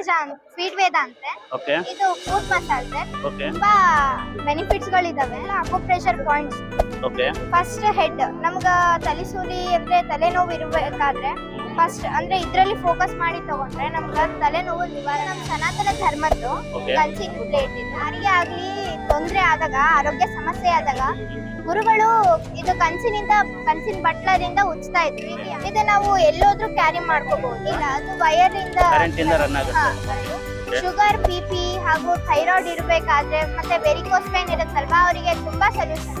ವೇದ sweet Veda ಅಂತೆ. Okay ಇದು foot masala sir okay ತುಂಬಾ ಬೆನಿಫಿಟ್ಸ್ ಗಳಿದಾವೆ acupressure points okay first head ನಮ್ಗ ತಲೆಸೂಲಿ ಅಂದ್ರೆ ತಲೆನೋವು ಇರಬೇಕಾದ್ರೆ ಫಸ್ಟ್ ಅಂದ್ರೆ ಇದ್ರಲ್ಲಿ ಫೋಕಸ್ ಮಾಡಿ ತಗೊಂಡ್ರೆ ನಮ್ಗ ತಲೆನೋವು ನಿವಾರಣೆ. ನಮ್ ಸನಾತನ ಧರ್ಮದ್ದು ಕಲ್ಸಿ ಕಂಚಿನ ಪ್ಲೇಟ್ ಇದೆ. ಯಾರಿಗೆ ಆಗ್ಲಿ ತೊಂದ್ರೆ ಆದಾಗ ಆರೋಗ್ಯ ಸಮಸ್ಯೆ ಆದಾಗ ಗುರುಗಳು ಇದು ಕಂಚಿನಿಂದ ಕಂಚಿನ ಬಟ್ಲದಿಂದ ಉಚ್ತಾ ಇದ್ವಿ. ಇದು ನಾವು ಎಲ್ಲೋದ್ರೂ ಕ್ಯಾರಿ ಮಾಡ್ಕೋಬಹುದು. ಇಲ್ಲ ಅದು ವೈರ್ ಇಂದ ಕರೆಂಟ್ ಇಂದ ರನ್ ಆಗುತ್ತೆ. ಶುಗರ್ ಬಿ ಪಿ ಹಾಗೂ ಥೈರಾಯ್ಡ್ ಇರಬೇಕಾದ್ರೆ ಮತ್ತೆ ವೆರಿಕೋಸ್ ಪೇನ್ ಇರುತ್ತಲ್ವಾ ಅವರಿಗೆ ತುಂಬಾ ಸೊಲ್ಯೂಷನ್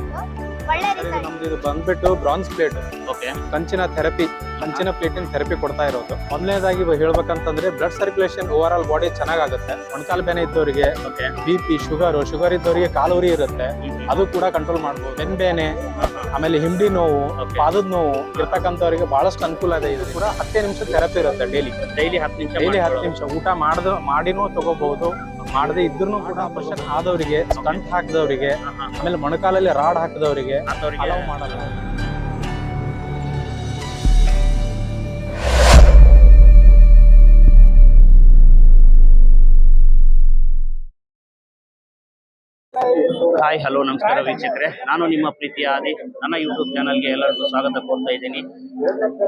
ಒಳ್ಳೆ ರೀತಿ ರಿಸಲ್ಟ್ ನಮ್ದು ಇದು ಬಂದ್ಬಿಟ್ಟು ಬ್ರಾನ್ಸ್ ಪ್ಲೇಟ್ ಓಕೆ ಕಂಚಿನ ಥೆರಪಿ ಕಂಚಿನ ಪ್ಲೇಟಿನ ಥೆರಪಿ ಕೊಡ್ತಾ ಇರೋದು. ಮೊದಲನೇದಾಗಿ ಹೇಳ್ಬೇಕಂತಂದ್ರೆ blood circulation over all body ಚೆನ್ನಾಗುತ್ತೆ ಮೊಣಕಾಲು ಬೇನೆ ಇದ್ದವರಿಗೆ okay B P sugar sugar ಇದ್ದವರಿಗೆ ಕಾಲು ಉರಿ ಇರುತ್ತೆ. ಅದು ಕೂಡ ಕಂಟ್ರೋಲ್ ಮಾಡಬಹುದು ಬೆನ್ ಬೇನೆ ಆಮೇಲೆ ಹಿಂಡಿ ನೋವು. ಪಾದದ ನೋವು ಇರ್ತಕ್ಕಂಥವ್ರಿಗೆ ಬಹಳಷ್ಟು ಅನುಕೂಲ ಇದೆ. ಇದು ಕೂಡ ಹತ್ತೇ ನಿಮಿಷ ಥೆರಪಿ ಇರುತ್ತೆ ಡೈಲಿ ಡೈಲಿ ಹತ್ತು ನಿಮಿಷ ಡೈಲಿ ಹತ್ತು ನಿಮಿಷ. ಊಟ ಮಾಡ್ದ ಮಾಡಿನೂ ತಗೋಬಹುದು. ಮಾಡದೆ ಇದ್ರೂ ಕೂಡ ಆಪರೇಷನ್ ಆದವರಿಗೆ ಸ್ಟಂಟ್ ಹಾಕಿದವರಿಗೆ ಆಮೇಲೆ ಮೊಣಕಾಲಲ್ಲಿ ರಾಡ್ ಹಾಕಿದವರಿಗೆ ಮಾಡಲ್ಲ. ಹಾಯ್ ಹಲೋ ನಮಸ್ಕಾರ ವೀಕ್ಷಕರೇ. ನಾನು ನಿಮ್ಮ ಪ್ರೀತಿಯ ಆದಿ. ನನ್ನ ಯೂಟ್ಯೂಬ್ ಚಾನಲ್ಗೆ ಎಲ್ಲರಿಗೂ ಸ್ವಾಗತ ಕೋರ್ತಾ ಇದ್ದೀನಿ.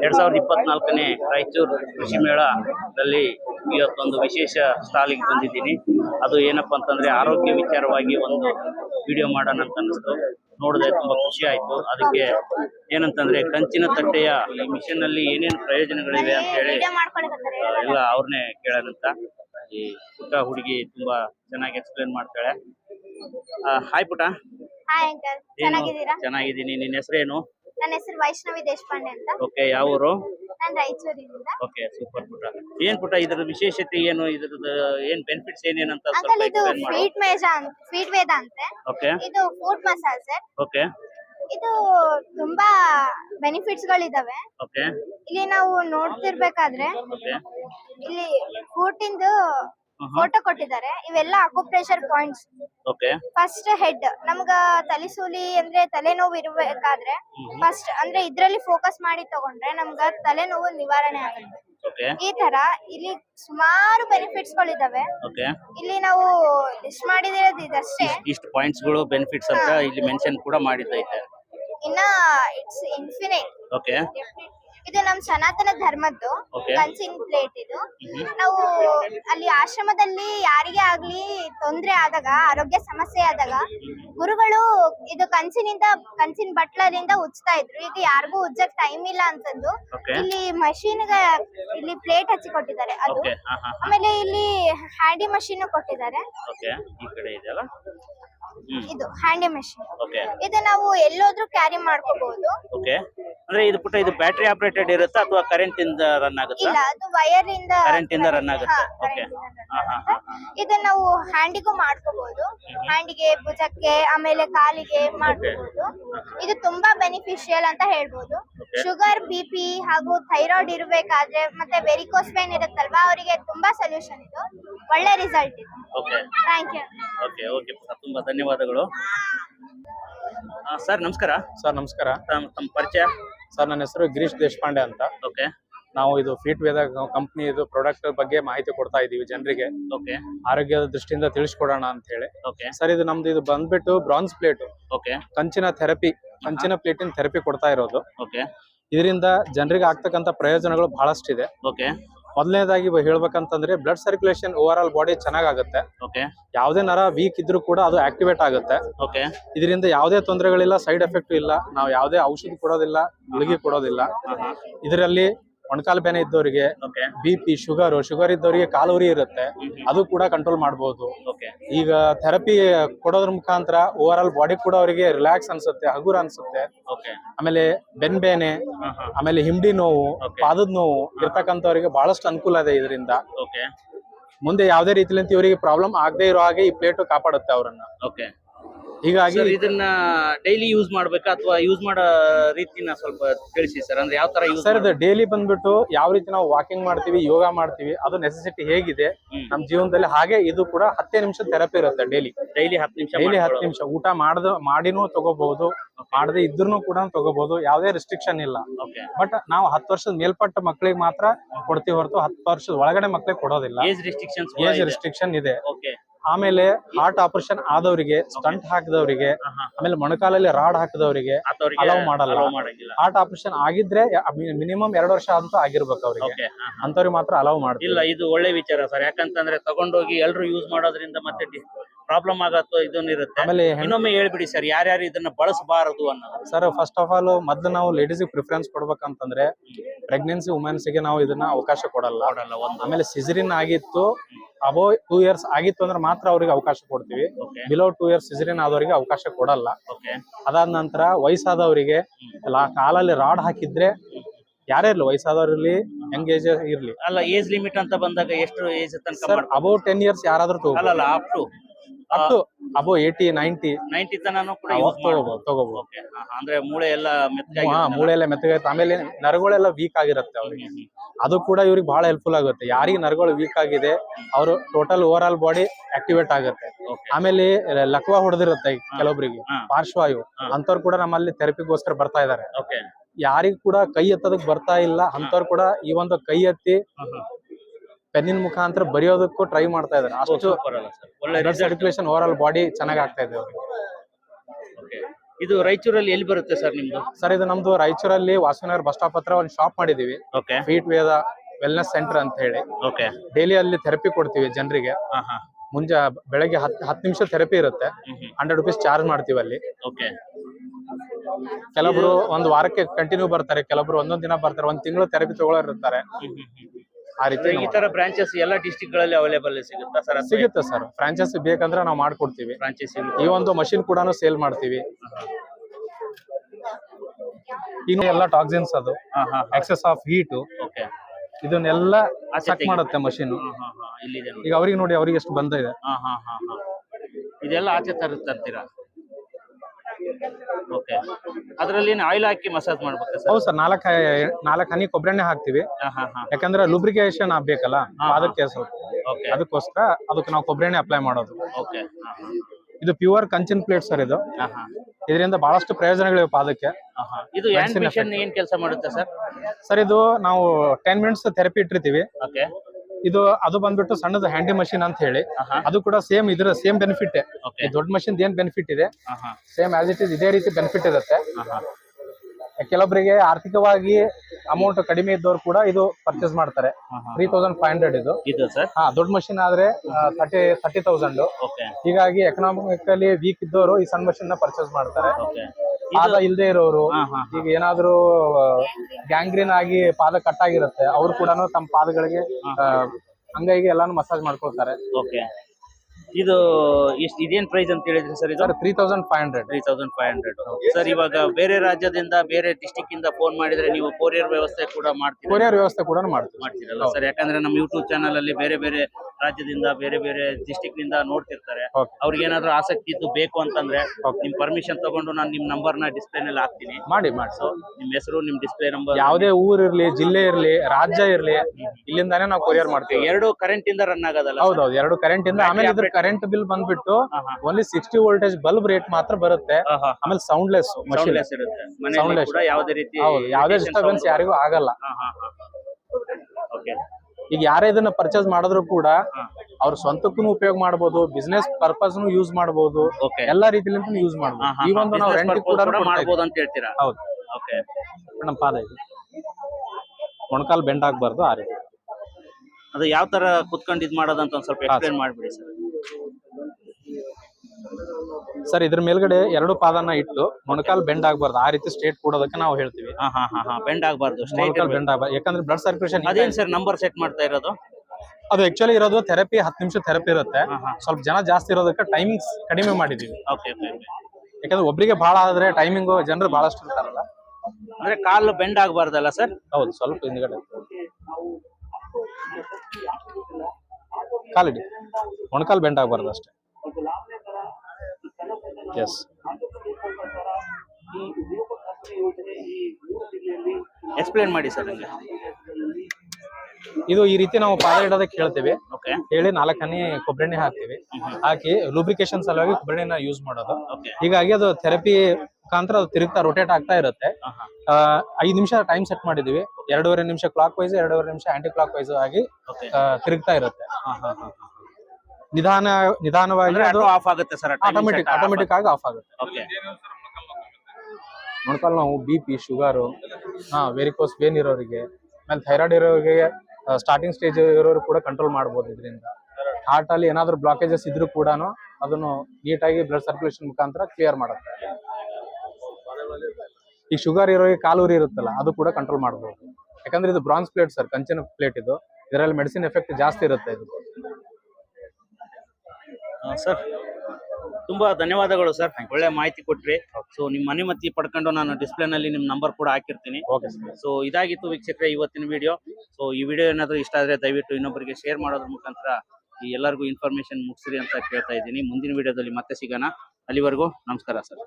ಎರಡು ಸಾವಿರದ ಇಪ್ಪತ್ನಾಲ್ಕನೇ ರಾಯಚೂರು ಕೃಷಿ ಮೇಳದಲ್ಲಿ ಇವತ್ತೊಂದು ವಿಶೇಷ ಸ್ಟಾಲಿಗೆ ಬಂದಿದ್ದೀನಿ. ಅದು ಏನಪ್ಪಾ ಅಂತಂದ್ರೆ ಆರೋಗ್ಯ ವಿಚಾರವಾಗಿ ಒಂದು ವಿಡಿಯೋ ಮಾಡೋಣ ಅಂತ ಅನ್ನಿಸ್ತು. ನೋಡಿದೆ ತುಂಬಾ ಖುಷಿ ಆಯಿತು. ಅದಕ್ಕೆ ಏನಂತಂದ್ರೆ ಕಂಚಿನ ತಟ್ಟೆಯ ಈ ಮಿಷನ್ ಅಲ್ಲಿ ಏನೇನು ಪ್ರಯೋಜನಗಳಿವೆ ಅಂತ ಹೇಳಿ ವಿಡಿಯೋ ಮಾಡ್ಕೊಳಕತ್ತಾರೆ. ಎಲ್ಲ ಅವ್ರನ್ನೇ ಕೇಳೋಣಂತ. ಈ ಪುಟ್ಟ ಹುಡುಗಿ ತುಂಬಾ ಚೆನ್ನಾಗಿ ಎಕ್ಸ್ಪ್ಲೇನ್ ಮಾಡ್ತಾಳೆ. ಹಾಯ್ ಪುಟ. ಹಾಯ್ ಅಂಕಲ್ ಏನು? ಚೆನ್ನಾಗಿದ್ದೀರಾ? ಚೆನ್ನಾಗಿದ್ದೀನಿ. ನಿನ್ನ ಹೆಸರೇನು ನನ್ನ ಹೆಸರು ವೈಷ್ಣವಿ ದೇಶಪಾಂಡೆ ಅಂತ. ಓಕೆ ಯಾವ ಊರು? ನಾನು ರಾಯಚೂರಿನಿಂದ ಓಕೆ ಸೂಪರ್ ಪುಟ. ಏನ್ ಪುಟ ಇದರ ವಿಶೇಷತೆ ಏನು? ಇದರ ಏನ್ ಬೆನಿಫಿಟ್ಸ್ ಏನೇನಂತ ಸ್ವಲ್ಪ ಅಂಕಲ್ ಇದು ಫೀಟ್ ಮೇಜ ಸ್ವೀಟ್ ಮೇಜ ಸ್ವೀಟ್ ವೇದ ಅಂತೆ. ಓಕೆ ಇದು ಫುಡ್ ಮಸಾಜ್ ಸರ್ ಓಕೆ ಇದು ತುಂಬಾ ಬೆನಿಫಿಟ್ಸ್ ಗಳಿದಾವೆ. ಓಕೆ ಇಲ್ಲಿ ನಾವು ನೋಡ್ತಿರ್ಬೇಕಾದ್ರೆ ಇಲ್ಲಿ ಫುಡ್ ಇಂದು ಫೋಟೋ ಕೊಟ್ಟಿದ್ದಾರೆ. ಇವೆಲ್ಲ acupressure points okay first head ನಮ್ಗ ತಲೆಸೂಲಿ ಅಂದ್ರೆ ತಲೆನೋವು ಇರಬೇಕಾದ್ರೆ ಫಸ್ಟ್ ಅಂದ್ರೆ ಇದ್ರಲ್ಲಿ ಫೋಕಸ್ ಮಾಡಿ ತಗೊಂಡ್ರೆ ನಮ್ಗ ತಲೆನೋವು ನಿವಾರಣೆ ಆಗುತ್ತೆ. ಈ ತರ ಇಲ್ಲಿ ಸುಮಾರು ಬೆನಿಫಿಟ್ಸ್ ಗಳಿದಾವೆ. ಇಲ್ಲಿ ನಾವು ಲಿಸ್ಟ್ ಮಾಡಿದಿರೋದು ಇದಷ್ಟೇ. ಇಷ್ಟು ಪಾಯಿಂಟ್ಸ್ಗಳು ಬೆನಿಫಿಟ್ಸ್ ಅಂತ ಇಲ್ಲಿ ಮೆನ್ಷನ್ ಕೂಡ ಮಾಡಿದ್ದೈತೆ. ಇನ್ನ ಇಟ್ಸ್ ಇನ್ಫಿನಿಟ್ ಓಕೆ ಇದು ನಮ್ ಸನಾತನ ಧರ್ಮದ್ದು Okay. ಕಂಚಿನ ಪ್ಲೇಟ್ ಇದು. ನಾವು ಅಲ್ಲಿ ಆಶ್ರಮದಲ್ಲಿ ಯಾರಿಗೆ ಆಗ್ಲಿ ತೊಂದ್ರೆ ಆದಾಗ ಆರೋಗ್ಯ ಸಮಸ್ಯೆ ಆದಾಗ ಗುರುಗಳು ಇದು ಕಂಚಿನಿಂದ ಕಂಚಿನ ಬಟ್ಲರಿಂದ ಉಚ್ಚತಾ ಇದ್ರು. ಈಗ ಯಾರಿಗೂ ಉಜ್ಜಕ್ ಟೈಮ್ ಇಲ್ಲ ಅಂತಂದು Okay. ಇಲ್ಲಿ ಮಷೀನ್ ಇಲ್ಲಿ ಪ್ಲೇಟ್ ಹಚ್ಚಿ ಕೊಟ್ಟಿದ್ದಾರೆ ಅದು. ಓಕೆ ಹಾ ಹಾ ಆಮೇಲೆ ಇಲ್ಲಿ ಹ್ಯಾಂಡಿ ಮಷೀನ್ ಕೊಟ್ಟಿದ್ದಾರೆ. ಓಕೆ ಈ ಕಡೆ ಇದೆಯಲ್ಲ? ಹ್ಮ್ ಇದು ಹ್ಯಾಂಡಿ ಮೆಷಿನ್. ಇದು ನಾವು ಎಲ್ಲೋದ್ರೂ ಕ್ಯಾರಿ ಮಾಡ್ಕೋಬಹುದು ಓಕೆ. ಅಂದ್ರೆ ಇದು ಪುಟ್ಟ ಇದು ಬ್ಯಾಟರಿ ಆಪರೇಟೆಡ್ ಇರುತ್ತಾ ಅಥವಾ ಕರೆಂಟ್ ಇಂದ ರನ್ ಆಗುತ್ತಾ? ಇಲ್ಲ ಅದು ವೈರ್ ಇಂದ ಕರೆಂಟ್ ಇಂದ ರನ್ ಆಗುತ್ತೆ. ಹಾ, ಓಕೆ. current ಇಂದ run ಹಾ ಹಾ ಆಗುತ್ತೆ. ಇದು ನಾವು ಹ್ಯಾಂಡಿಗೂ ಮಾಡ್ಕೋಬಹುದು ಹ್ಯಾಂಡಿಗೆ ಭುಜಕ್ಕೆ ಆಮೇಲೆ ಕಾಲಿಗೆ ಮಾಡ್ಕೋಬಹುದು ಇದು ತುಂಬಾ ಬೆನಿಫಿಷಿಯಲ್ ಅಂತ ಹೇಳ್ಬೋದು. ಶುಗರ್ ಬಿಪಿ ಹಾಗೂ ಥೈರಾಯ್ಡ್ ಇರಬೇಕಾದ್ರೆ ಮತ್ತೆ ವೆರಿಕೋಸ್ ಪೇನ್ ಇರುತ್ತಲ್ವಾ ಅವರಿಗೆ ತುಂಬಾ ಸೊಲ್ಯೂಷನ್ ಇದು. ಒಳ್ಳೆ ರಿಸಲ್ಟ್ ಇದು. Okay thank you okay okay ತುಂಬಾ ಧನ್ಯವಾದಗಳು. ಸರ್ ನಮಸ್ಕಾರ. ಸರ್ ನಮಸ್ಕಾರ. ತಮ್ಮ ತಮ್ಮ ಪರಿಚಯ? ಸರ್ ನನ್ನ ಹೆಸರು ಗಿರೀಶ್ ದೇಶಪಾಂಡೆ ಅಂತ. ಓಕೆ ನಾವು ಇದು ಫೀಟ್ ವೇದ ಕಂಪ್ನಿ ಇದು ಪ್ರಾಡಕ್ಟ್ ಬಗ್ಗೆ ಮಾಹಿತಿ ಕೊಡ್ತಾ ಇದೀವಿ ಜನರಿಗೆ. ಓಕೆ ಆರೋಗ್ಯದ ದೃಷ್ಟಿಯಿಂದ ತಿಳಿಸ್ಕೊಡೋಣ ಅಂತ ಹೇಳಿ. ಓಕೆ ಸರ್ ಇದು ನಮ್ದು ಇದು ಬಂದ್ಬಿಟ್ಟು ಬ್ರಾನ್ಸ್ ಪ್ಲೇಟ್ ಓಕೆ ಕಂಚಿನ ಥೆರಪಿ ಕಂಚಿನ ಪ್ಲೇಟಿನ ಥೆರಪಿ ಕೊಡ್ತಾ ಇರೋದು. ಓಕೆ ಇದರಿಂದ ಜನರಿಗೆ ಆಗ್ತಕ್ಕಂಥ ಪ್ರಯೋಜನಗಳು ಬಹಳಷ್ಟಿದೆ. ಓಕೆ ಮೊದಲನೇದಾಗಿ ಹೇಳ್ಬೇಕಂತಂದ್ರೆ blood circulation over all body ಚೆನ್ನಾಗುತ್ತೆ okay ಯಾವುದೇ ನರ ವೀಕ್ ಇದ್ರು ಕೂಡ ಅದು ಆಕ್ಟಿವೇಟ್ ಆಗುತ್ತೆ. ಓಕೆ ಇದರಿಂದ ಯಾವುದೇ ತೊಂದರೆಗಳಿಲ್ಲ ಸೈಡ್ ಎಫೆಕ್ಟ್ ಇಲ್ಲ. ನಾವು ಯಾವುದೇ ಔಷಧಿ ಕೊಡೋದಿಲ್ಲ ಗುಳಿಗೆ ಕೊಡೋದಿಲ್ಲ. ಇದರಲ್ಲಿ ಮೊಣಕಾಲು ಬೇನೆ ಇದ್ದವರಿಗೆ ಬಿ ಪಿ ಶುಗರ್ ಶುಗರ್ ಇದ್ದವರಿಗೆ ಕಾಲು ಉರಿ ಇರುತ್ತೆ ಅದು ಕೂಡ ಕಂಟ್ರೋಲ್ ಮಾಡಬಹುದು ಈಗ ಥೆರಪಿ ಕೊಡೋದ್ರ ಮುಖಾಂತರ ಓವರ್ ಆಲ್ ಬಾಡಿ ಕೂಡ ಅವರಿಗೆ ರಿಲ್ಯಾಕ್ಸ್ ಅನ್ಸುತ್ತೆ ಹಗುರ ಅನ್ಸುತ್ತೆ. ಆಮೇಲೆ ಬೆನ್ ಬೇನೆ ಆಮೇಲೆ ಹಿಂಡಿ ನೋವು. ಪಾದದ ನೋವು ಇರ್ತಕ್ಕಂಥವ್ರಿಗೆ ಬಹಳಷ್ಟು ಅನುಕೂಲ ಇದೆ ಇದರಿಂದ. ಮುಂದೆ ಯಾವುದೇ ರೀತಿಲಿಂತ ಇವರಿಗೆ ಪ್ರಾಬ್ಲಮ್ ಆಗದೆ ಇರೋ ಹಾಗೆ ಈ ಪ್ಲೇಟ್ ಕಾಪಾಡುತ್ತೆ ಅವರನ್ನ. ಹೀಗಾಗಿ ಸರ್ ಇದನ್ನ ಡೈಲಿ ಯೂಸ್ ಮಾಡ್ಬೇಕಾ? ಅಥವಾ ಯೂಸ್ ಮಾಡೋ ರೀತಿನ ಸ್ವಲ್ಪ ತಿಳಿಸಿ ಸರ್ ಅಂದ್ರೆ ಯಾವ ತರ ಯೂಸ್ ಸರ್ ಇದು ಡೈಲಿ ಬಂದ್ಬಿಟ್ಟು ಯಾವ ರೀತಿ ನಾವು ವಾಕಿಂಗ್ ಮಾಡ್ತೀವಿ ಯೋಗ ಮಾಡ್ತೀವಿ ಅದು ನೆಸೆಸಿಟಿ ಹೇಗಿದೆ ನಮ್ ನಮ್ಮ ಜೀವನದಲ್ಲಿ ಹಾಗೆ ಇದು ಕೂಡ ಹತ್ತೇ ನಿಮಿಷ ಥೆರಪಿ ಇರುತ್ತೆ ಡೈಲಿ ಡೈಲಿ ಹತ್ತು ನಿಮಿಷ ಡೈಲಿ ಹತ್ತು ನಿಮಿಷ ಊಟ ಮಾಡ್ದ ಮಾಡಿನೂ ತಗೋಬಹುದು ಮಾಡದೆ ಇದ್ರೂ ಕೂಡ ತಗೋಬಹುದು ಯಾವುದೇ ರಿಸ್ಟ್ರಿಕ್ಷನ್ ಇಲ್ಲ. ಬಟ್ ನಾವು ಹತ್ತು ವರ್ಷದ ಮೇಲ್ಪಟ್ಟ ಮಕ್ಕಳಿಗೆ ಮಾತ್ರ ಕೊಡ್ತೀವಿ ಹೊರತು ಹತ್ತು ವರ್ಷದ ಒಳಗಡೆ ಮಕ್ಕಳಿಗೆ ಕೊಡೋದಿಲ್ಲ. ಏಜ್ ರೆಸ್ಟ್ರಿಕ್ಷನ್ ಏಜ್ ರಿಸ್ಟ್ರಿಕ್ಷನ್ ಇದೆ. ಆಮೇಲೆ ಹಾರ್ಟ್ ಆಪರೇಷನ್ ಆದವರಿಗೆ ಸ್ಟಂಟ್ ಹಾಕಿದವರಿಗೆ ಆಮೇಲೆ ಮೊಣಕಾಲಲ್ಲಿ ರಾಡ್ ಹಾಕಿದವರಿಗೆ ಅಲೋ ಮಾಡಲ್ಲ. ಹಾರ್ಟ್ ಆಪರೇಷನ್ ಆಗಿದ್ರೆ ಮಿನಿಮಮ್ ಎರಡು ವರ್ಷ ಅಂತ ಆಗಿರ್ಬೇಕು ಅವರಿಗೆ. ಅಂತವ್ರಿಗೆ ಮಾತ್ರ ಅಲೌ ಮಾಡ್ತೀವಿ. ಇಲ್ಲ ಇದು ಒಳ್ಳೆ ವಿಚಾರ ಸರ್. ಯಾಕಂತಂದ್ರೆ ತಗೊಂಡೋಗಿ ಎಲ್ರು ಯೂಸ್ ಮಾಡೋದ್ರಿಂದ ಮತ್ತೆ ಪ್ರಾಬ್ಲಮ್ ಆಗತ್ತೋ ಇದನ್ನಿರುತ್ತೆ ಆಮೇಲೆ ಇನ್ನೊಮ್ಮೆ ಹೇಳ್ಬಿಡಿ ಸರ್ ಯಾರ್ಯಾರು ಇದನ್ನ ಬಳಸಬಾರದು ಅನ್ನೋದು. ಸರ್ ಫಸ್ಟ್ ಆಫ್ ಆಲ್ ಮೊದ್ಲು ನಾವು ಲೇಡೀಸ್ ಪ್ರಿಫರೆನ್ಸ್ ಕೊಡ್ಬೇಕಂತಂದ್ರೆ ಪ್ರೆಗ್ನೆನ್ಸಿ ವುಮೆನ್ಸ್ಗೆ ನಾವು ಇದನ್ನ ಅವಕಾಶ ಕೊಡಲ್ಲ. ಆಮೇಲೆ ಸಿಜರಿನ್ ಆಗಿತ್ತು ಅಬೋ ಟೂ ಇಯರ್ಸ್ ಆಗಿತ್ತು ಅಂದ್ರೆ ಮಾತ್ರ ಅವರಿಗೆ ಅವಕಾಶ ಕೊಡ್ತೀವಿ. ಬಿಲೋ ಟೂ ಇಯರ್ಸ್ ಸಿಜರಿನ್ ಆದವರಿಗೆ ಅವಕಾಶ ಕೊಡಲ್ಲ. ಅದಾದ ನಂತರ ವಯಸ್ಸಾದವರಿಗೆ ಕಾಲಲ್ಲಿ ರಾಡ್ ಹಾಕಿದ್ರೆ ಯಾರೇ ಇರ್ಲಿ ವಯಸ್ಸಾದವ್ರಲ್ಲಿ ಯಂಗ್ ಏಜ್ ಇರ್ಲಿ. ಅಲ್ಲ ಏಜ್ ಲಿಮಿಟ್ ಅಂತ ಬಂದಾಗ ಎಷ್ಟು ಏಜ್ ತನಕ ಅಬೌವ್ ಟೆನ್ ಇಯರ್ಸ್ ಯಾರಾದ್ರೂ ಅಲ್ಲ up to up to above eighty ninety ninety ಕೂಡ ತಗೋಬಹುದು ಅಂದ್ರೆ ಮೂಳೆ ಎಲ್ಲ ಮೆತ್ತಗಾಗಿ ಹಾ ಮೂಳೆ ಎಲ್ಲ ಮೆತ್ತಗಾಯ್ತು ಆಮೇಲೆ ನರಗಳೆಲ್ಲ ವೀಕ್ ಆಗಿರುತ್ತೆ ಅವ್ರಿಗೆ. ಅದು ಕೂಡ ಇವ್ರಿಗೆ ಬಹಳ ಹೆಲ್ಪ್ಫುಲ್ ಆಗುತ್ತೆ. ಯಾರಿಗೆ ನರಗಳು ವೀಕ್ ಆಗಿದೆ ಅವರು total over all body activate ಆಗುತ್ತೆ ಆಮೇಲೆ ಲಕ್ವಾ ಹೊಡೆದಿರುತ್ತೆ ಕೆಲವೊಬ್ರಿಗೆ. ಹಾ. ಪಾರ್ಶ್ವಾಯು. ಹಾ. ಅಂತವ್ರು ಕೂಡ ನಮ್ಮಲ್ಲಿ ಥೆರಪಿಗೋಸ್ಕರ ಬರ್ತಾ ಇದಾರೆ. ಓಕೆ. ಯಾರಿಗ್ ಕೂಡ ಕೈ ಎತ್ತೋದಕ್ ಬರ್ತಾ ಇಲ್ಲ. ಅಂತವ್ರು ಕೂಡ ಈ ಒಂದು ಕೈ ಎತ್ತಿ ಪೆನ್ನಿನ ಮುಖಾಂತರ ಬರೆಯೋದಕ್ಕೂ ಟ್ರೈ ಮಾಡ್ತಾ ಇದ್ದಾರೆ. ಅಷ್ಟು blood circulation over all body ಚೆನ್ನಾಗಿ ಆಗ್ತಾ ಇದೆ ಅವ್ರಿಗೆ. ಇದು ರಾಯಚೂರಲ್ಲಿ ಎಲ್ಲಿ ಬರುತ್ತೆ ಸರ್ ನಿಮ್ದು? ಸರ್ ಇದು ನಮ್ದು ರಾಯಚೂರಲ್ಲಿ ವಾಸುನಗರ್ ಬಸ್ ಸ್ಟಾಪ್ ಹತ್ರ ಒಂದು ಶಾಪ್ ಮಾಡಿದೀವಿ. Okay feet Veda wellness centre ಅಂತ ಹೇಳಿ. ಓಕೆ ಡೈಲಿ ಅಲ್ಲಿ ಥೆರಪಿ ಕೊಡ್ತೀವಿ ಜನರಿಗೆ. ಮುಂಜಾ ಬೆಳಗ್ಗೆ ಹತ್ ಹತ್ತು ನಿಮಿಷ ಥೆರಪಿ ಇರುತ್ತೆ. ಹಂಡ್ರೆಡ್ ರುಪೀಸ್ ಚಾರ್ಜ್ ಮಾಡ್ತೀವಿ ಅಲ್ಲಿ. ಓಕೆ ಕೆಲವೊಬ್ರು ಒಂದು ವಾರಕ್ಕೆ ಕಂಟಿನ್ಯೂ ಬರ್ತಾರೆ ಕೆಲವೊಬ್ರು ಒಂದೊಂದ್ ದಿನ ಬರ್ತಾರೆ ಒಂದ್ ತಿಂಗಳು ಥೆರಪಿ ತಗೊಳ್ಳೋರು ಇರ್ತಾರೆ. ಆ ರೀತಿ ಈ ತರ ಬ್ರಾಂಚಸ್ ಎಲ್ಲ ಡಿಸ್ಟಿಕ್ಗಳಲ್ಲಿ ಅವೈಲೇಬಲ್ ಸಿಗುತ್ತಾ ಸರ್ ಸಿಗುತ್ತೆ ಸರ್. ಫ್ರಾಂಚೈಸಿ ಬೇಕಂದ್ರೆ ನಾವು ಮಾಡ್ಕೊಡ್ತೀವಿ. ಫ್ರಾಂಚೈಸಿ ಈ ಒಂದು ಮಷಿನ್ ಕೂಡ ಸೇಲ್ ಮಾಡ್ತೀವಿ. ಇನ್ನು ಎಲ್ಲ ಟಾಕ್ಸಿನ್ಸ್ ಅದು. ಎಕ್ಸಸ್ ಆಫ್ ಹೀಟ್ ಓಕೆ ಇದನ್ನೆಲ್ಲ ಚೆಕ್ ಮಾಡುತ್ತೆ ಮಷಿನ್ ಈಗ ಅವ್ರಿಗೆ ನೋಡಿ ಅವ್ರಿಗೆ ಎಷ್ಟು ಬಂದ ಇದೆ ಹಾ ಹಾ ಹಾ ಹಾ. ಇದೆಲ್ಲ ಆಚೆ ತರುತ್ತಂತೀರಾ ಓಕೆ. ಅದರಲ್ಲಿ ಆಯಿಲ್ ಹಾಕಿ ಮಸಾಜ್ ಮಾಡ್ಬೇಕು ಸರ್? ಹೌದು ಸರ್ ನಾಲ್ಕು ನಾಲ್ಕು ಹನಿ ಕೊಬ್ಬರಿ ಎಣ್ಣೆ ಹಾಕ್ತಿವಿ ಯಾಕಂದ್ರೆ ಲುಬ್ರಿಕೇಶನ್ ಆಗ್ಬೇಕಲ್ಲ ಅದಕ್ಕೆ ಸ್ವಲ್ಪ. ಅದಕ್ಕೋಸ್ಕರ ಅದಕ್ಕೆ ನಾವು ಕೊಬ್ಬರಿ ಎಣ್ಣೆ ಅಪ್ಲೈ ಮಾಡೋದು. ಓಕೆ. ಇದು ಪ್ಯೂರ್ ಕಂಚಿನ ಪ್ಲೇಟ್ ಸರ್ ಇದು. ಇದರಿಂದ ಬಹಳಷ್ಟು ಪ್ರಯೋಜನಗಳಿವೆ ಪಾದಕ್ಕೆ ಇದು ಏನ್ ಕೆಲಸ ಮಾಡುತ್ತೆ ಸರ್? ಸರ್ ಇದು ನಾವು ಟೆನ್ ಮಿನಿಟ್ಸ್ ಥೆರಪಿ ಇಟ್ಟಿರ್ತೀವಿ. ಇದು ಅದು ಬಂದ್ಬಿಟ್ಟು ಸಣ್ಣದು ಹ್ಯಾಂಡಿ ಮಷಿನ್ ಅಂತ ಹೇಳಿ. ಅದು ಕೂಡ ಸೇಮ್ ಇದ್ರ ಸೇಮ್ ಬೆನಿಫಿಟ್ ದೊಡ್ಡ ಮಷಿನ್ ಏನ್ ಬೆನಿಫಿಟ್ ಇದೆ? ಸೇಮ್ ಆಸ್ ಇಟ್ ಇಸ್ ಇದೇ ರೀತಿ ಬೆನಿಫಿಟ್ ಇರುತ್ತೆ. ಕೆಲವೊಬ್ಬರಿಗೆ ಆರ್ಥಿಕವಾಗಿ ಅಮೌಂಟ್ ಕಡಿಮೆ ಇದ್ದವರು ಕೂಡ ಇದು ಪರ್ಚೇಸ್ ಮಾಡ್ತಾರೆ. ತ್ರೀ ತೌಸಂಡ್ ಫೈವ್ ಹಂಡ್ರೆಡ್ ಇದು. ಹಾ ದೊಡ್ಡ ಮಷಿನ್ ಆದ್ರೆ ತರ್ಟಿ ತರ್ಟಿ ತೌಸಂಡ್ ಹೀಗಾಗಿ ಎಕನಾಮಿಕಲಿ ವೀಕ್ ಇದ್ದವರು ಈ ಸಣ್ಣ ಮಷಿನ್ನ ಪರ್ಚೇಸ್ ಮಾಡ್ತಾರೆ. ಪಾದ ಇಲ್ಲದೆ ಇರೋರು ಹಾ ಹಾ ಈಗ ಏನಾದ್ರು ಗ್ಯಾಂಗ್ರೀನ್ ಆಗಿ ಪಾದ ಕಟ್ ಆಗಿರುತ್ತೆ ಅವ್ರು ಕೂಡ ತಮ್ಮ ಪಾದಗಳಿಗೆ ಅಂಗೈಗೆ ಎಲ್ಲಾನು ಮಸಾಜ್ ಮಾಡ್ಕೊಳ್ತಾರೆ. ಓಕೆ. ಇದು ಎಷ್ಟು ಇದೇನ್ ಪ್ರೈಸ್ ಅಂತ ಹೇಳಿದ್ರಿ ಸರ್ ಇದು? Three thousand five hundred three thousand five hundred sir ಇವಾಗ ಬೇರೆ ರಾಜ್ಯದಿಂದ ಬೇರೆ ಡಿಸ್ಟಿಕ್ ಇಂದ ಫೋನ್ ಮಾಡಿದ್ರೆ ನೀವು ಕೊರಿಯರ್ ವ್ಯವಸ್ಥೆ ಕೂಡ ಮಾಡ್ತೀರಾ? ಕೊರಿಯರ್ ವ್ಯವಸ್ಥೆ ಕೂಡ ಮಾಡ್ತೀವಿ. ಮಾಡ್ತೀರಲ್ಲ ಸರ್. ಯಾಕಂದ್ರೆ ನಮ್ಮ ಯೂಟ್ಯೂಬ್ ಚಾನಲ್ ಅಲ್ಲಿ ಬೇರೆ ಬೇರೆ ರಾಜ್ಯದಿಂದ ಬೇರೆ ಬೇರೆ ಡಿಸ್ಟಿಕ್ನಿಂದ ನೋಡ್ತಿರ್ತಾರೆ. ಅವ್ರಿಗೆ ಏನಾದ್ರು ಆಸಕ್ತಿ ಇದ್ದು ಬೇಕು ಅಂತಂದ್ರೆ ನಿಮ್ ಪರ್ಮಿಷನ್ ತಗೊಂಡು ನಾನು ನಿಮ್ ನಂಬರ್ನ ಡಿಸ್ಪ್ಲೇ ನಲ್ಲಿ ಹಾಕ್ತೀನಿ. ಮಾಡಿ ಮಾಡಿ. ಸೊ ನಿಮ್ ಹೆಸರು ನಿಮ್ ಡಿಸ್ಪ್ಲೇ ನಂಬರ್ ಯಾವುದೇ ಊರ್ ಇರ್ಲಿ ಜಿಲ್ಲೆ ಇರ್ಲಿ ರಾಜ್ಯ ಇರ್ಲಿ ಇಲ್ಲಿಂದಾನೇ ನಾವು ಕೊರಿಯರ್ ಮಾಡ್ತೀವಿ. ಎರಡು ಕರೆಂಟ್ ಇಂದ ರನ್ ಆಗೋದಲ್ಲ ಹೌದೌದು ಎರಡು ಕರೆಂಟ್ ಇಂದ ಆಮೇಲೆ ಇದ್ರ ಕರೆಂಟ್ ಬಿಲ್ ಬಂದ್ಬಿಟ್ಟು only sixty voltage bulb rate ಮಾತ್ರ ಬರುತ್ತೆ. ಆಮೇಲೆ ಸೌಂಡ್ಲೆಸ್ ಸೌಂಡ್ಲೆಸ್ ಇರುತ್ತೆ. ಯಾವುದೇ ರೀತಿ ಯಾವುದೇ ಡಿಸ್ಟರ್ಬೆನ್ಸ್ ಯಾರಿಗೂ ಆಗಲ್ಲ. ಈಗ ಯಾರೇ ಇದನ್ನ ಪರ್ಚೇಸ್ ಮಾಡಿದ್ರು ಕೂಡ. ಅವ್ರ ಸ್ವಂತಕ್ಕೂ ಉಪಯೋಗ ಮಾಡಬಹುದು ಬಿಸ್ನೆಸ್ ಪರ್ಪಸ್ ಯೂಸ್ ಮಾಡಬಹುದು ಎಲ್ಲಾ ರೀತಿಲಿಂದ ಯೂಸ್ ಮಾಡಬಹುದು ಈ ಒಂದು ನಾವು ರೆಂಟ್ ಕೂಡ ಮಾಡಬಹುದು ಅಂತ ಹೇಳ್ತೀರಾ? ಹೌದು. ಓಕೆ ನಮ್ಮ ಪಾದ ಇದು. ಮೊಣಕಾಲ್ ಬೆಂಡ್ ಆಗ್ಬಾರ್ದು ಆ ರೀತಿ. ಅದು ಯಾವ ತರ ಕುತ್ಕೊಂಡು ಇದ್ ಮಾಡೋದಂತ ಒಂದ್ ಸ್ವಲ್ಪ ಎಕ್ಸ್ಪ್ಲೇನ್ ಮಾಡ್ಬಿಡಿ ಸರ್. ಸರ್ ಇದ್ರ ಮೇಲ್ಗಡೆ ಎರಡು ಪಾದನ ಇಟ್ಟು ಮೊಣಕಾಲ್ ಬೆಂಡ್ ಆಗ್ಬಾರ್ದು. ಆ ರೀತಿ ಸ್ಟ್ರೇಟ್ ಕೂಡೋದಕ್ಕೆ ನಾವು ಹೇಳ್ತೀವಿ. ಹಾ ಹಾ ಹಾ ಬೆಂಡ್ ಆಗಬಾರ್ದು ಸ್ಟ್ರೈಟ್ ಮೊಣಕಾಲ್ ಬೆಂಡ್ ಆಗ್ಬಾರ್ದು. ಯಾಕಂದ್ರೆ ಬ್ಲಡ್ ಸರ್ಕ್ಯುಲೇಷನ್ ಅದೇನ್ ಸರ್ ನಂಬರ್ ಸೆಟ್ ಮಾಡ್ತಾ ಇರೋದು? ಅದು ಆಕ್ಚುಲಿ ಇರೋದು ಥೆರಪಿ ಹತ್ತು ನಿಮಿಷ ಥೆರಪಿ ಇರುತ್ತೆ. ಸ್ವಲ್ಪ ಜನ ಜಾಸ್ತಿ ಇರೋದಕ್ಕೆ ಟೈಮಿಂಗ್ಸ್ ಕಡಿಮೆ ಮಾಡಿದೀವಿ. ಓಕೆ ಯಾಕಂದ್ರೆ ಒಬ್ರಿಗೆ ಬಹಳ ಆದ್ರೆ ಟೈಮಿಂಗ್ ಜನರು ಬಹಳಷ್ಟು ಇರ್ತಾರಲ್ಲ. ಅಂದ್ರೆ ಕಾಲು ಬೆಂಡ್ ಆಗಬಾರ್ದಲ್ಲ ಸರ್? ಹೌದು ಸ್ವಲ್ಪ ಹಿಂದ್ಗಡೆ. ಕಾಲಿಡಿ. ಮೊಣಕಾಲ್ ಬೆಂಡ್ ಆಗಬಾರ್ದು ಅಷ್ಟೇ. ಎಸ್ ಎಕ್ಸ್ಪ್ಲೇನ್ ಮಾಡಿ ಸರ್ ನಂಗೆ. ಇದು ಈ ರೀತಿ ನಾವು ಪಾದ ಇಡೋದಕ್ಕೆ ಹೇಳ್ತೀವಿ ಓಕೆ ಹೇಳಿ ನಾಲ್ಕನೇ ಹನಿ ಕೊಬ್ಬರಿ ಎಣ್ಣೆ ಹಾಕ್ತಿವಿ ಹಾಕಿ ಲೂಬ್ರಿಕೇಶನ್ ಸಲುವಾಗಿ ಕೊಬ್ಬರಿ ಎಣ್ಣೆ ಯೂಸ್ ಮಾಡೋದು. ಓಕೆ ಹೀಗಾಗಿ ಅದು ಥೆರಪಿ ಮುಖಾಂತರ ಅದು ತಿರುಗ್ತಾ ರೊಟೇಟ್ ಆಗ್ತಾ ಇರುತ್ತೆ. ಐದು ಆ, ಐದ್ ನಿಮಿಷ ಟೈಮ್ ಸೆಟ್ ಮಾಡಿದೀವಿ. ಎರಡೂವರೆ ನಿಮಿಷ ಕ್ಲಾಕ್ ವೈಸ್ ಎರಡೂವರೆ ನಿಮಿಷ ಆಂಟಿ ಕ್ಲಾಕ್ ವೈಸ್ ಆಗಿ ತಿರುಗ್ತಾ ಇರುತ್ತೆ. ನಿಧಾನ ನಿಧಾನವಾಗಿ ಅದು ಆಫ್ ಆಗುತ್ತೆ ಸರ್ ಆಟೋಮೆಟಿಕ್ ಆಟೋಮೆಟಿಕ್ ಆಗಿ ಆಫ್ ಆಗುತ್ತೆ. ಓಕೆ ನಾವು ನೋವು ಬಿ ಪಿ ಶುಗರು ಹಾ ವೆರಿಕೋಸ್ ವೇನ್ ಇರೋರಿಗೆ ಆಮೇಲೆ ಥೈರಾಯ್ಡ್ ಇರೋರಿಗೆ ಸ್ಟಾರ್ಟಿಂಗ್ ಸ್ಟೇಜ್ ಇರೋರು ಕೂಡ ಕಂಟ್ರೋಲ್ ಮಾಡ್ಬೋದು ಇದರಿಂದ. ಹಾರ್ಟ್ ಅಲ್ಲಿ ಏನಾದ್ರು ಬ್ಲಾಕೇಜಸ್ ಇದ್ರು ಕೂಡ ಅದನ್ನು ನೀಟಾಗಿ ಬ್ಲಡ್ ಸರ್ಕ್ಯುಲೇಷನ್ ಮುಖಾಂತರ ಕ್ಲಿಯರ್ ಮಾಡುತ್ತೆ. ಈ ಶುಗರ್ ಇರೋರಿಗೆ ಕಾಲೂರಿ ಇರುತ್ತಲ್ಲ ಅದು ಕೂಡ ಕಂಟ್ರೋಲ್ ಮಾಡಬಹುದು ಯಾಕಂದ್ರೆ ಇದು ಬ್ರಾನ್ಸ್ ಪ್ಲೇಟ್ ಸರ್ ಕಂಚಿನ ಪ್ಲೇಟ್ ಇದು. ಇದರಲ್ಲಿ ಮೆಡಿಸಿನ್ ಎಫೆಕ್ಟ್ ಜಾಸ್ತಿ ಇರುತ್ತೆ ಇದು. ಸರ್ ತುಂಬಾ ಧನ್ಯವಾದಗಳು ಸರ್ ಒಳ್ಳೆ ಮಾಹಿತಿ ಕೊಟ್ರಿ. ಸೊ ನಿಮ್ಮ ಅನುಮತಿ ಪಡ್ಕೊಂಡು ನಾನು ಡಿಸ್ಪ್ಲೇ ನಲ್ಲಿ ನಿಮ್ ನಂಬರ್ ಕೂಡ ಹಾಕಿರ್ತೀನಿ. ಓಕೆ ಸರ್ ಸೊ ಇದಾಗಿತ್ತು ವೀಕ್ಷಕರೇ ಇವತ್ತಿನ ವಿಡಿಯೋ ಸೊ ಈ ವಿಡಿಯೋ ಏನಾದರೂ ಇಷ್ಟ ಆದ್ರೆ ದಯವಿಟ್ಟು ಇನ್ನೊಬ್ಬರಿಗೆ ಶೇರ್ ಮಾಡೋದ್ರ ಮುಖಾಂತರ ಈ ಎಲ್ಲರಿಗೂ ಇನ್ಫಾರ್ಮೇಶನ್ ಮುಗಿಸ್ರಿ ಅಂತ ಕೇಳ್ತಾ ಇದ್ದೀನಿ. ಮುಂದಿನ ವಿಡಿಯೋದಲ್ಲಿ ಮತ್ತೆ ಸಿಗೋಣ. ಅಲ್ಲಿವರೆಗೂ ನಮಸ್ಕಾರ ಸರ್